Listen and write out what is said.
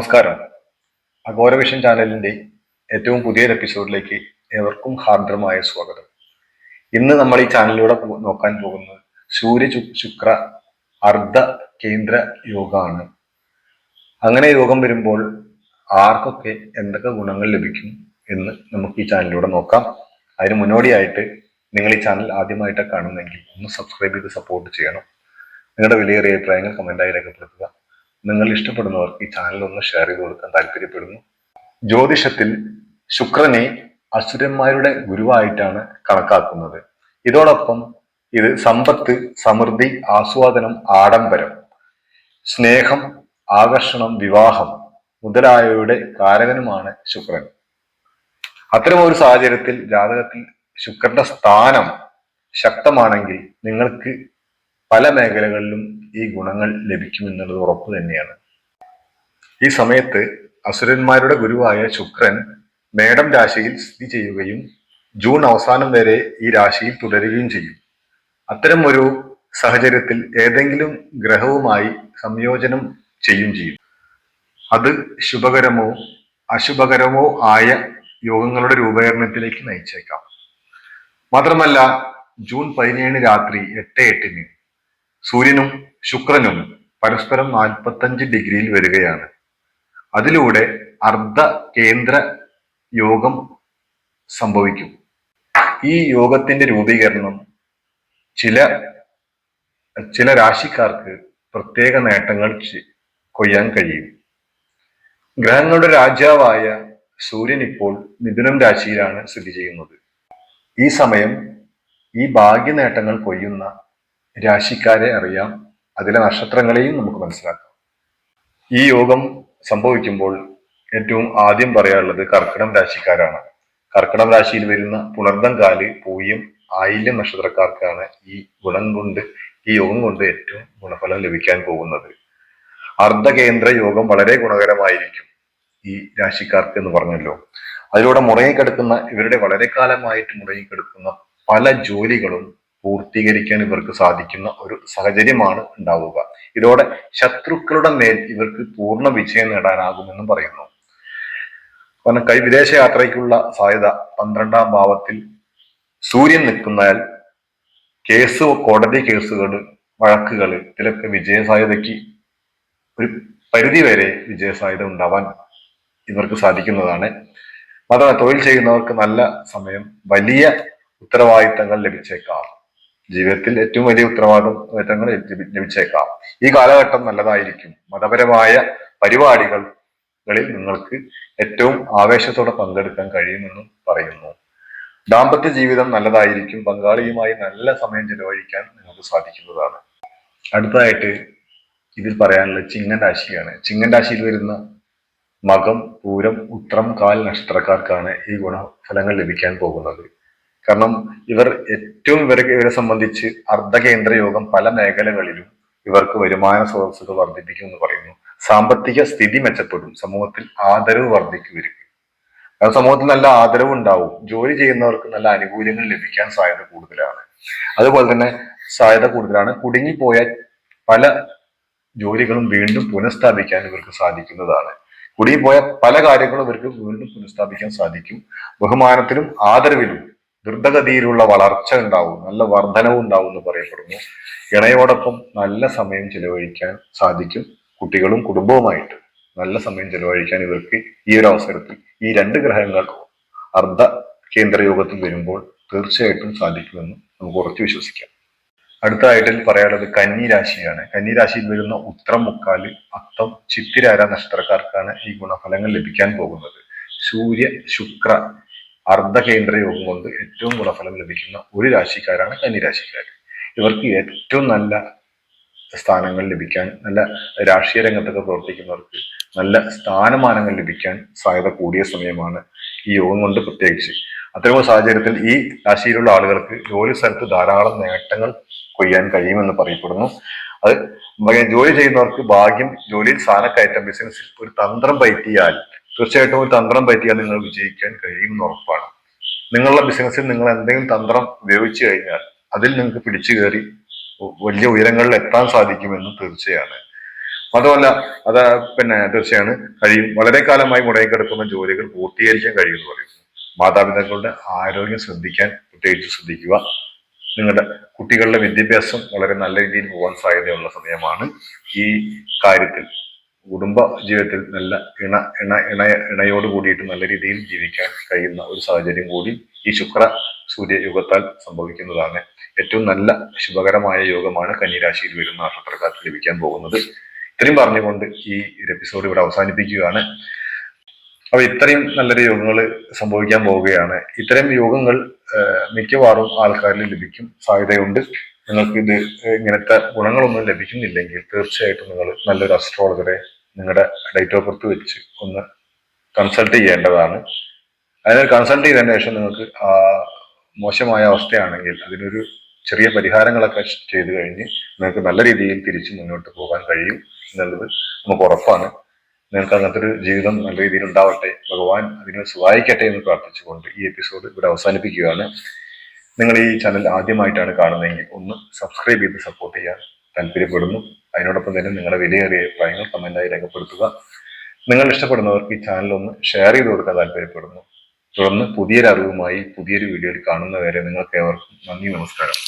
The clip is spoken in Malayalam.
നമസ്കാരം. അഘോരവിഷൻ ചാനലിന്റെ ഏറ്റവും പുതിയൊരു എപ്പിസോഡിലേക്ക് ഏവർക്കും ഹാർദ്രമായ സ്വാഗതം. ഇന്ന് നമ്മൾ ഈ ചാനലിലൂടെ നോക്കാൻ പോകുന്നത് സൂര്യ ശുക്ര അർദ്ധ കേന്ദ്ര യോഗമാണ് അങ്ങനെ യോഗം വരുമ്പോൾ ആർക്കൊക്കെ എന്തൊക്കെ ഗുണങ്ങൾ ലഭിക്കും എന്ന് നമുക്ക് ഈ ചാനലിലൂടെ നോക്കാം. അതിന് മുന്നോടിയായിട്ട് നിങ്ങൾ ഈ ചാനൽ ആദ്യമായിട്ട് കാണുന്നെങ്കിൽ ഒന്ന് സബ്സ്ക്രൈബ് ചെയ്ത് സപ്പോർട്ട് ചെയ്യണം. നിങ്ങളുടെ വിലയേറിയ അഭിപ്രായങ്ങൾ കമന്റായി രേഖപ്പെടുത്തുക. നിങ്ങൾ ഇഷ്ടപ്പെടുന്നവർ ഈ ചാനൽ ഒന്ന് ഷെയർ ചെയ്ത് കൊടുക്കാൻ താല്പര്യപ്പെടുന്നു. ജ്യോതിഷത്തിൽ ശുക്രനെ അസുരന്മാരുടെ ഗുരുവായിട്ടാണ് കണക്കാക്കുന്നത്. ഇതോടൊപ്പം ഇത് സമ്പത്ത് സമൃദ്ധി ആസ്വാദനം ആഡംബരം സ്നേഹം ആകർഷണം വിവാഹം മുതലായവയുടെ കാരകനുമാണ് ശുക്രൻ. അത്തരം ഒരു സാഹചര്യത്തിൽ ജാതകത്തിൽ ശുക്രന്റെ സ്ഥാനം ശക്തമാണെങ്കിൽ നിങ്ങൾക്ക് പല മേഖലകളിലും ഈ ഗുണങ്ങൾ ലഭിക്കുമെന്നുള്ളത് ഉറപ്പ് തന്നെയാണ്. ഈ സമയത്ത് അസുരന്മാരുടെ ഗുരുവായ ശുക്രൻ മേടം രാശിയിൽ സ്ഥിതി ചെയ്യുകയും ജൂൺ അവസാനം വരെ ഈ രാശിയിൽ തുടരുകയും ചെയ്യും. അത്തരം ഒരു സാഹചര്യത്തിൽ ഏതെങ്കിലും ഗ്രഹവുമായി സംയോജനം ചെയ്യും ചെയ്യും. അത് ശുഭകരമോ അശുഭകരമോ ആയ യോഗങ്ങളുടെ രൂപകരണത്തിലേക്ക് നയിച്ചേക്കാം. മാത്രമല്ല ജൂൺ പതിനേഴിന് രാത്രി എട്ട് എട്ടിന് സൂര്യനും ശുക്രനും പരസ്പരം നാൽപ്പത്തഞ്ച് ഡിഗ്രിയിൽ വരികയാണ്. അതിലൂടെ അർദ്ധ കേന്ദ്ര യോഗം സംഭവിക്കും. ഈ യോഗത്തിന്റെ രൂപീകരണം ചില ചില രാശിക്കാർക്ക് പ്രത്യേക നേട്ടങ്ങൾ കൊയ്യാൻ കഴിയും. ഗ്രഹങ്ങളുടെ രാജാവായ സൂര്യൻ ഇപ്പോൾ മിഥുനം രാശിയിലാണ് സ്ഥിതി ചെയ്യുന്നത്. ഈ സമയം ഈ ഭാഗ്യ നേട്ടങ്ങൾ കൊയ്യുന്ന രാശിക്കാരെ അറിയാം. അതിലെ നക്ഷത്രങ്ങളെയും നമുക്ക് മനസ്സിലാക്കാം. ഈ യോഗം സംഭവിക്കുമ്പോൾ ഏറ്റവും ആദ്യം പറയാനുള്ളത് കർക്കിടം രാശിക്കാരാണ്. കർക്കിടം രാശിയിൽ വരുന്ന പുണർദം കാൽ പൂയം ആയില്യം നക്ഷത്രക്കാർക്കാണ് ഈ ഗുണം കൊണ്ട് ഈ യോഗം കൊണ്ട് ഏറ്റവും ഗുണഫലം ലഭിക്കാൻ പോകുന്നത്. അർദ്ധകേന്ദ്ര യോഗം വളരെ ഗുണകരമായിരിക്കും ഈ രാശിക്കാർക്ക് എന്ന് പറഞ്ഞല്ലോ. അതിലൂടെ മുറങ്ങിക്കെടുക്കുന്ന ഇവരുടെ വളരെ കാലമായിട്ട് മുറങ്ങിക്കെടുക്കുന്ന പല ജോലികളും പൂർത്തീകരിക്കാൻ ഇവർക്ക് സാധിക്കുന്ന ഒരു സാഹചര്യമാണ് ഉണ്ടാവുക. ഇതോടെ ശത്രുക്കളുടെ മേൽ ഇവർക്ക് പൂർണ വിജയം നേടാനാകുമെന്നും പറയുന്നു. കാരണം കൈ വിദേശ യാത്രയ്ക്കുള്ള സാധ്യത പന്ത്രണ്ടാം ഭാവത്തിൽ സൂര്യൻ നിൽക്കുന്നാൽ കേസ് കോടതി കേസുകൾ വഴക്കുകൾ ഇതിലൊക്കെ വിജയ സാധ്യതയ്ക്ക് ഒരു പരിധി വരെ വിജയ സാധ്യത ഉണ്ടാവാൻ ഇവർക്ക് സാധിക്കുന്നതാണ്. മാത്രമല്ല തൊഴിൽ ചെയ്യുന്നവർക്ക് നല്ല സമയം വലിയ ഉത്തരവാദിത്തങ്ങൾ ലഭിച്ചേക്കാം. ജീവിതത്തിൽ ഏറ്റവും വലിയ ഉത്തരവാദിത്വം ഏറ്റങ്ങൾ ലഭിച്ചേക്കാം. ഈ കാലഘട്ടം നല്ലതായിരിക്കും. മതപരമായ പരിപാടികളിൽ നിങ്ങൾക്ക് ഏറ്റവും ആവേശത്തോടെ പങ്കെടുക്കാൻ കഴിയുമെന്നും പറയുന്നു. ദാമ്പത്യ ജീവിതം നല്ലതായിരിക്കും. പങ്കാളിയുമായി നല്ല സമയം ചെലവഴിക്കാൻ നിങ്ങൾക്ക് സാധിക്കുന്നതാണ്. അടുത്തതായിട്ട് ഇതിൽ പറയാനുള്ള ചിങ്ങൻ രാശിയാണ്. ചിങ്ങൻ രാശിയിൽ വരുന്ന മകം പൂരം ഉത്രം കാൽ നക്ഷത്രക്കാർക്കാണ് ഈ ഗുണഫലങ്ങൾ ലഭിക്കാൻ പോകുന്നത്. കാരണം ഇവർ ഏറ്റവും ഇവരെ ഇവരെ സംബന്ധിച്ച് അർദ്ധകേന്ദ്ര യോഗം പല മേഖലകളിലും ഇവർക്ക് വരുമാന സ്രോതസ്സുകൾ വർദ്ധിപ്പിക്കും എന്ന് പറയുന്നു. സാമ്പത്തിക സ്ഥിതി മെച്ചപ്പെടും. സമൂഹത്തിൽ ആദരവ് വർദ്ധിക്കും കാരണം സമൂഹത്തിൽ നല്ല ആദരവ് ഉണ്ടാവും. ജോലി ചെയ്യുന്നവർക്ക് നല്ല ആനുകൂല്യങ്ങൾ ലഭിക്കാൻ സാധ്യത കൂടുതലാണ്. അതുപോലെ തന്നെ സാധ്യത കൂടുതലാണ്. കുടുങ്ങിപ്പോയ പല ജോലികളും വീണ്ടും പുനഃസ്ഥാപിക്കാൻ ഇവർക്ക് സാധിക്കുന്നതാണ്. കുടുങ്ങിപ്പോയ പല കാര്യങ്ങളും ഇവർക്ക് വീണ്ടും പുനഃസ്ഥാപിക്കാൻ സാധിക്കും. ബഹുമാനത്തിലും ആദരവിലും ദ്രുതഗതിയിലുള്ള വളർച്ച ഉണ്ടാവും നല്ല വർധനവും ഉണ്ടാവും എന്ന് പറയപ്പെടുന്നു. ഇണയോടൊപ്പം നല്ല സമയം ചിലവഴിക്കാൻ സാധിക്കും. കുട്ടികളും കുടുംബവുമായിട്ട് നല്ല സമയം ചിലവഴിക്കാൻ ഇവർക്ക് ഈ ഒരു അവസരത്തിൽ ഈ രണ്ട് ഗ്രഹങ്ങൾ അർദ്ധ കേന്ദ്രയോഗത്തിൽ വരുമ്പോൾ തീർച്ചയായിട്ടും സാധിക്കുമെന്ന് നമുക്ക് ഉറച്ചു വിശ്വസിക്കാം. അടുത്തതായിട്ട് പറയാനുള്ളത് കന്നി രാശിയാണ്. കന്നി രാശിയിൽ വരുന്ന ഉത്രം മുക്കാൽ അത്തം ചിത്തിരാര നക്ഷത്രക്കാർക്കാണ് ഈ ഗുണഫലങ്ങൾ ലഭിക്കാൻ പോകുന്നത്. സൂര്യ ശുക്ര അർദ്ധകേന്ദ്ര യോഗം കൊണ്ട് ഏറ്റവും ഗുണഫലം ലഭിക്കുന്ന ഒരു രാശിക്കാരാണ് കന്നി രാശിക്കാർ ഇവർക്ക് ഏറ്റവും നല്ല സ്ഥാനങ്ങൾ ലഭിക്കാൻ നല്ല രാഷ്ട്രീയ രംഗത്തൊക്കെ പ്രവർത്തിക്കുന്നവർക്ക് നല്ല സ്ഥാനമാനങ്ങൾ ലഭിക്കാൻ സാധ്യത കൂടിയ സമയമാണ് ഈ യോഗം കൊണ്ട് പ്രത്യേകിച്ച്. അത്തരം സാഹചര്യത്തിൽ ഈ രാശിയിലുള്ള ആളുകൾക്ക് ജോലി സ്ഥലത്ത് ധാരാളം നേട്ടങ്ങൾ കൊയ്യാൻ കഴിയുമെന്ന് പറയപ്പെടുന്നു. അത് ജോലി ചെയ്യുന്നവർക്ക് ഭാഗ്യം ജോലിയിൽ സ്ഥാനക്കയറ്റം ബിസിനസ്സിൽ ഒരു തന്ത്രം പയറ്റിയാൽ തീർച്ചയായിട്ടും ഒരു തന്ത്രം പറ്റിയാൽ നിങ്ങൾ വിജയിക്കാൻ കഴിയുമെന്ന് ഉറപ്പാണ്. നിങ്ങളുടെ ബിസിനസ്സിൽ നിങ്ങൾ എന്തെങ്കിലും തന്ത്രം ഉപയോഗിച്ചു കഴിഞ്ഞാൽ അതിൽ നിങ്ങൾക്ക് പിടിച്ചു കയറി വലിയ ഉയരങ്ങളിൽ എത്താൻ സാധിക്കുമെന്നും തീർച്ചയാണ്. മാത്രമല്ല അത് പിന്നെ തീർച്ചയാണ് കഴിയും. വളരെ കാലമായി മുടങ്ങിക്കിടക്കുന്ന ജോലികൾ പൂർത്തീകരിക്കാൻ കഴിയുമെന്ന് പറയുന്നു. മാതാപിതാക്കളുടെ ആരോഗ്യം ശ്രദ്ധിക്കാൻ പ്രത്യേകിച്ച് ശ്രദ്ധിക്കുക. നിങ്ങളുടെ കുട്ടികളുടെ വിദ്യാഭ്യാസം വളരെ നല്ല രീതിയിൽ പോകാൻ സാധ്യതയുള്ള സമയമാണ് ഈ കാര്യത്തിൽ. കുടുംബ ജീവിതത്തിൽ നല്ല ഇണ ഇണ ഇണ ഇണയോട് കൂടിയിട്ട് നല്ല രീതിയിൽ ജീവിക്കാൻ കഴിയുന്ന ഒരു സാഹചര്യം കൂടി ഈ ശുക്ര സൂര്യ യുഗത്താൽ സംഭവിക്കുന്നതാണ്. ഏറ്റവും നല്ല ശുഭകരമായ യോഗമാണ് കന്നിരാശിയിൽ വരുന്ന നക്ഷത്രക്കാർക്ക് ലഭിക്കാൻ പോകുന്നത്. ഇത്രയും പറഞ്ഞുകൊണ്ട് ഈ ഒരു എപ്പിസോഡ് ഇവിടെ അവസാനിപ്പിക്കുകയാണ്. അപ്പൊ ഇത്രയും നല്ലൊരു യോഗങ്ങൾ സംഭവിക്കാൻ പോവുകയാണ്. ഇത്തരം യോഗങ്ങൾ മിക്കവാറും ആൾക്കാരിൽ ലഭിക്കും സാധ്യതയുണ്ട്. നിങ്ങൾക്ക് ഇത് ഇങ്ങനത്തെ ഗുണങ്ങളൊന്നും ലഭിക്കുന്നില്ലെങ്കിൽ തീർച്ചയായിട്ടും നിങ്ങൾ നല്ലൊരു അസ്ട്രോളജറെ നിങ്ങളുടെ ഡേറ്റ് ഓഫ് ബർത്ത് വെച്ച് ഒന്ന് കൺസൾട്ട് ചെയ്യേണ്ടതാണ്. അതിനെ കൺസൾട്ട് ചെയ്തതിന് ശേഷം നിങ്ങൾക്ക് മോശമായ അവസ്ഥയാണെങ്കിൽ അതിനൊരു ചെറിയ പരിഹാരങ്ങളൊക്കെ ചെയ്തു കഴിഞ്ഞ് നിങ്ങൾക്ക് നല്ല രീതിയിൽ തിരിച്ച് മുന്നോട്ട് പോകാൻ കഴിയും എന്നുള്ളത് നമുക്ക് ഉറപ്പാണ്. നിങ്ങൾക്ക് അങ്ങനത്തെ ഒരു ജീവിതം നല്ല രീതിയിൽ ഉണ്ടാവട്ടെ. ഭഗവാൻ അതിനെ സഹായിക്കട്ടെ എന്ന് പ്രാർത്ഥിച്ചുകൊണ്ട് ഈ എപ്പിസോഡ് ഇവിടെ അവസാനിപ്പിക്കുകയാണ്. നിങ്ങൾ ഈ ചാനൽ ആദ്യമായിട്ടാണ് കാണുന്നതെങ്കിൽ ഒന്ന് സബ്സ്ക്രൈബ് ചെയ്ത് സപ്പോർട്ട് ചെയ്യാൻ താല്പര്യപ്പെടുന്നു. അതിനോടൊപ്പം തന്നെ നിങ്ങളുടെ വിലയേറിയ അഭിപ്രായങ്ങൾ കമന്റായി രേഖപ്പെടുത്തുക. നിങ്ങൾ ഇഷ്ടപ്പെടുന്നവർക്ക് ഈ ചാനൽ ഒന്ന് ഷെയർ ചെയ്ത് കൊടുക്കാൻ താല്പര്യപ്പെടുന്നു. തുടർന്ന് പുതിയൊരു അറിവുമായി പുതിയൊരു വീഡിയോയിൽ കാണുന്നവരെ നിങ്ങൾക്ക് ഏവർക്കും നന്ദി നമസ്കാരം.